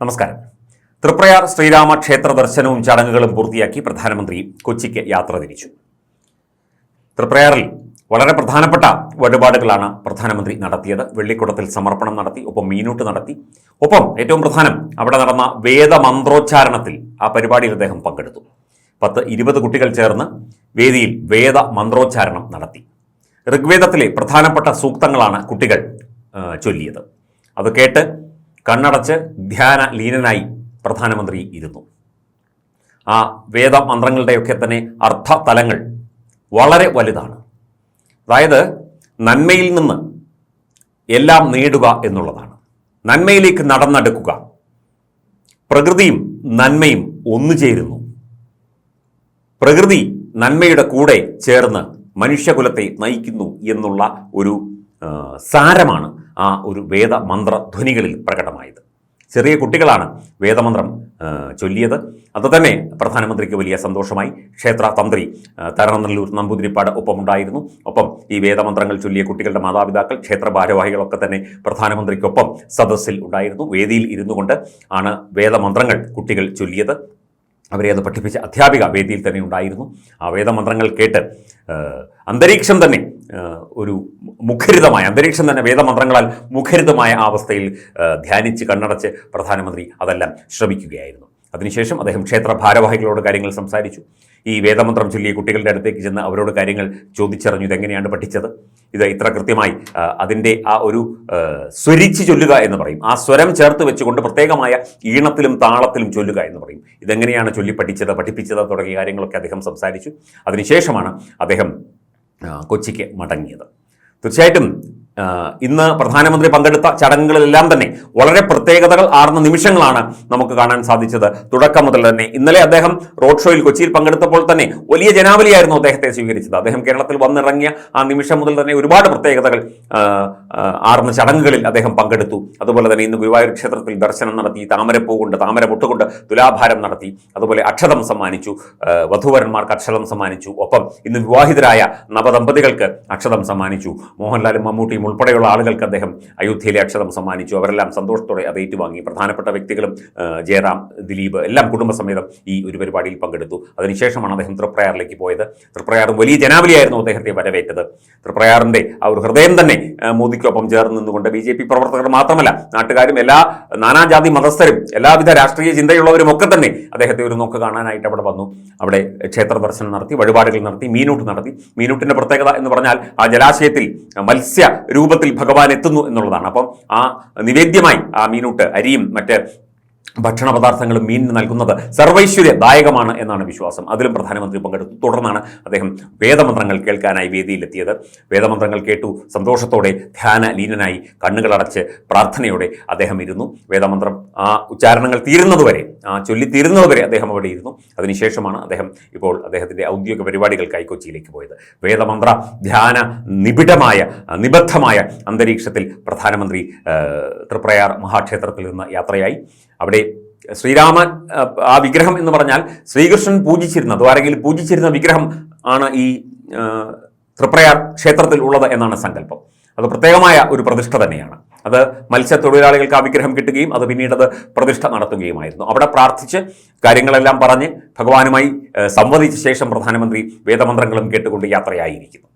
നമസ്കാരം. തൃപ്രയാർ ശ്രീരാമ ക്ഷേത്ര ദർശനവും ചടങ്ങുകളും പൂർത്തിയാക്കി പ്രധാനമന്ത്രി കൊച്ചിക്ക് യാത്ര തിരിച്ചു. തൃപ്രയാറിൽ വളരെ പ്രധാനപ്പെട്ട വഴിപാടുകളാണ് പ്രധാനമന്ത്രി നടത്തിയത്. വെള്ളിക്കുടത്തിൽ സമർപ്പണം നടത്തി ഒപ്പം മീനൂട്ട് നടത്തി. ഒപ്പം ഏറ്റവും പ്രധാനം അവിടെ നടന്ന വേദമന്ത്രോച്ചാരണത്തിൽ ആ പരിപാടിയിൽ അദ്ദേഹം പങ്കെടുത്തു. പത്ത് ഇരുപത് കുട്ടികൾ ചേർന്ന് വേദിയിൽ വേദ മന്ത്രോച്ചാരണം നടത്തി. ഋഗ്വേദത്തിലെ പ്രധാനപ്പെട്ട സൂക്തങ്ങളാണ് കുട്ടികൾ ചൊല്ലിയത്. അത് കേട്ട് കണ്ണടച്ച് ധ്യാന ലീനനായി പ്രധാനമന്ത്രി ഇരുന്നു. ആ വേദമന്ത്രങ്ങളുടെയൊക്കെ തന്നെ അർത്ഥ തലങ്ങൾ വളരെ വലുതാണ്. അതായത് നന്മയിൽ നിന്ന് എല്ലാം നേടുക എന്നുള്ളതാണ്. നന്മയിലേക്ക് നടന്നെടുക്കുക. പ്രകൃതിയും നന്മയും ഒന്നു ചേരുന്നു. പ്രകൃതി നന്മയുടെ കൂടെ ചേർന്ന് മനുഷ്യകുലത്തെ നയിക്കുന്നു എന്നുള്ള ഒരു സാരമാണ് ആ ഒരു വേദമന്ത്ര ധ്വനികളിൽ പ്രകടമായത്. ചെറിയ കുട്ടികളാണ് വേദമന്ത്രം ചൊല്ലിയത്. അത് തന്നെ പ്രധാനമന്ത്രിക്ക് വലിയ സന്തോഷമായി. ക്ഷേത്ര തന്ത്രി തരണനല്ലൂർ നമ്പൂതിരിപ്പാട് ഒപ്പമുണ്ടായിരുന്നു. ഒപ്പം ഈ വേദമന്ത്രങ്ങൾ ചൊല്ലിയ കുട്ടികളുടെ മാതാപിതാക്കൾ ക്ഷേത്ര ഭാരവാഹികളൊക്കെ തന്നെ പ്രധാനമന്ത്രിക്കൊപ്പം സദസ്സിൽ ഉണ്ടായിരുന്നു. വേദിയിൽ ഇരുന്നു കൊണ്ട് ആണ് വേദമന്ത്രങ്ങൾ കുട്ടികൾ ചൊല്ലിയത്. അവരെ അത് പഠിപ്പിച്ച അധ്യാപിക വേദിയിൽ തന്നെ ഉണ്ടായിരുന്നു. ആ വേദമന്ത്രങ്ങൾ കേട്ട് അന്തരീക്ഷം തന്നെ ഒരു മുഖരിതമായ അന്തരീക്ഷം തന്നെ വേദമന്ത്രങ്ങളാൽ മുഖരിതമായ അവസ്ഥയിൽ ധ്യാനിച്ച് കണ്ണടച്ച് പ്രധാനമന്ത്രി അതെല്ലാം ശ്രമിക്കുകയായിരുന്നു. അതിനുശേഷം അദ്ദേഹം ക്ഷേത്ര ഭാരവാഹികളോട് കാര്യങ്ങൾ സംസാരിച്ചു. ഈ വേദമന്ത്രം ചൊല്ലിയ കുട്ടികളുടെ അടുത്തേക്ക് ചെന്ന് അവരോട് കാര്യങ്ങൾ ചോദിച്ചറിഞ്ഞു ഇതെങ്ങനെയാണ് പഠിച്ചത്. ഇത് ഇത്ര കൃത്യമായി അതിന്റെ ആ ഒരു സ്വരിച്ച് ചൊല്ലുക എന്ന് പറയും. ആ സ്വരം ചേർത്ത് വെച്ചുകൊണ്ട് പ്രത്യേകമായ ഈണത്തിലും താളത്തിലും ചൊല്ലുക എന്ന് പറയും. ഇതെങ്ങനെയാണ് ചൊല്ലി പഠിച്ചത് പഠിപ്പിച്ചത് തുടങ്ങിയ കാര്യങ്ങളൊക്കെ അദ്ദേഹം സംസാരിച്ചു. അതിനുശേഷമാണ് അദ്ദേഹം കൊച്ചിക്ക് മടങ്ങിയത്. തീർച്ചയായിട്ടും ഇന്ന് പ്രധാനമന്ത്രി പങ്കെടുത്ത ചടങ്ങുകളിലെല്ലാം തന്നെ വളരെ പ്രത്യേകതകൾ ആർന്ന നിമിഷങ്ങളാണ് നമുക്ക് കാണാൻ സാധിച്ചത്. തുടക്കം മുതൽ തന്നെ ഇന്നലെ അദ്ദേഹം റോഡ് ഷോയിൽ കൊച്ചിയിൽ പങ്കെടുത്തപ്പോൾ തന്നെ വലിയ ജനാവലിയായിരുന്നു അദ്ദേഹത്തെ സ്വീകരിച്ചത്. അദ്ദേഹം കേരളത്തിൽ വന്നിറങ്ങിയ ആ നിമിഷം മുതൽ തന്നെ ഒരുപാട് പ്രത്യേകതകൾ ആർന്ന ചടങ്ങുകളിൽ അദ്ദേഹം പങ്കെടുത്തു. അതുപോലെ തന്നെ ഇന്ന് ഗുരുവായൂർ ക്ഷേത്രത്തിൽ ദർശനം നടത്തി താമരപ്പൂ കൊണ്ട് താമര മുട്ടുകൊണ്ട് തുലാഭാരം നടത്തി അതുപോലെ അക്ഷതം സമ്മാനിച്ചു വധൂവരന്മാർക്ക് അക്ഷതം സമ്മാനിച്ചു. ഒപ്പം ഇന്ന് വിവാഹിതരായ നവദമ്പതികൾക്ക് അക്ഷതം സമ്മാനിച്ചു. മോഹൻലാലും മമ്മൂട്ടിയും ഉൾപ്പെടെയുള്ള ആളുകൾക്ക് അദ്ദേഹം അയോധ്യയിലെ അക്ഷരം സമ്മാനിച്ചു. അവരെല്ലാം സന്തോഷത്തോടെ അത് ഏറ്റുവാങ്ങി. പ്രധാനപ്പെട്ട വ്യക്തികളും ജയറാം ദിലീപ് എല്ലാം കുടുംബസമേതം ഈ ഒരു പരിപാടിയിൽ പങ്കെടുത്തു. അതിനുശേഷമാണ് അദ്ദേഹം തൃപ്രയാറിലേക്ക് പോയത്. തൃപ്രയാറും വലിയ ജനാവലിയായിരുന്നു അദ്ദേഹത്തെ വരവേറ്റത്. തൃപ്രയാറിന്റെ ആ ഒരു ഹൃദയം തന്നെ മോദിക്കൊപ്പം ചേർന്ന് നിന്നുകൊണ്ട് ബി ജെ പി പ്രവർത്തകർ മാത്രമല്ല നാട്ടുകാരും എല്ലാ നാനാജാതി മതസ്ഥരും എല്ലാവിധ രാഷ്ട്രീയ ചിന്തയുള്ളവരും ഒക്കെ തന്നെ അദ്ദേഹത്തെ ഒരു നോക്ക് കാണാനായിട്ട് അവിടെ വന്നു. അവിടെ ക്ഷേത്ര ദർശനം നടത്തി വഴിപാടുകൾ നടത്തി മീനൂട്ട് നടത്തി. മീനൂട്ടിന്റെ പ്രത്യേകത എന്ന് പറഞ്ഞാൽ ആ ജലാശയത്തിൽ മത്സ്യ രൂപത്തിൽ ഭഗവാൻ എത്തുന്നു എന്നുള്ളതാണ്. അപ്പം ആ നിവേദ്യമായി ആ മീനൂട്ട് അരിയും മറ്റ് ഭക്ഷണ പദാർത്ഥങ്ങളും മീനിന് നൽകുന്നത് സർവൈശ്വര്യദായകമാണ് എന്നാണ് വിശ്വാസം. അതിലും പ്രധാനമന്ത്രി പങ്കെടുത്തു. തുടർന്നാണ് അദ്ദേഹം വേദമന്ത്രങ്ങൾ കേൾക്കാനായി വേദിയിലെത്തിയത്. വേദമന്ത്രങ്ങൾ കേട്ടു. സന്തോഷത്തോടെ ധ്യാന ലീനനായി കണ്ണുകളടച്ച് പ്രാർത്ഥനയോടെ അദ്ദേഹം ഇരുന്നു. വേദമന്ത്രം ആ ഉച്ചാരണങ്ങൾ തീരുന്നതുവരെ ആ ചൊല്ലി തീരുന്നതുവരെ അദ്ദേഹം അവിടെ ഇരുന്നു. അതിനുശേഷമാണ് അദ്ദേഹം ഇപ്പോൾ അദ്ദേഹത്തിന്റെ ഔദ്യോഗിക പരിപാടികൾക്കായി കൊച്ചിയിലേക്ക് പോയത്. വേദമന്ത്ര ധ്യാന നിബിഡമായ നിബദ്ധമായ അന്തരീക്ഷത്തിൽ പ്രധാനമന്ത്രി തൃപ്രയാർ മഹാക്ഷേത്രത്തിൽ നിന്ന് യാത്രയായി. അവിടെ ശ്രീരാമൻ ആ, വിഗ്രഹം എന്ന് പറഞ്ഞാൽ ശ്രീകൃഷ്ണൻ പൂജിച്ചിരുന്ന ദ്വാരകയിൽ പൂജിച്ചിരുന്ന വിഗ്രഹം ആണ് ഈ തൃപ്രയാർ ക്ഷേത്രത്തിൽ ഉള്ളത് എന്നാണ് സങ്കല്പം. അത് പ്രത്യേകമായ ഒരു പ്രതിഷ്ഠ തന്നെയാണ്. അത് മത്സ്യത്തൊഴിലാളികൾക്ക് ആ വിഗ്രഹം കിട്ടുകയും അത് പിന്നീട് അത് പ്രതിഷ്ഠ നടത്തുകയുമായിരുന്നു. അവിടെ പ്രാർത്ഥിച്ച് കാര്യങ്ങളെല്ലാം പറഞ്ഞ് ഭഗവാനുമായി സംവദിച്ച ശേഷം പ്രധാനമന്ത്രി വേദമന്ത്രങ്ങളും കേട്ടുകൊണ്ട് യാത്രയായിരിക്കുന്നു.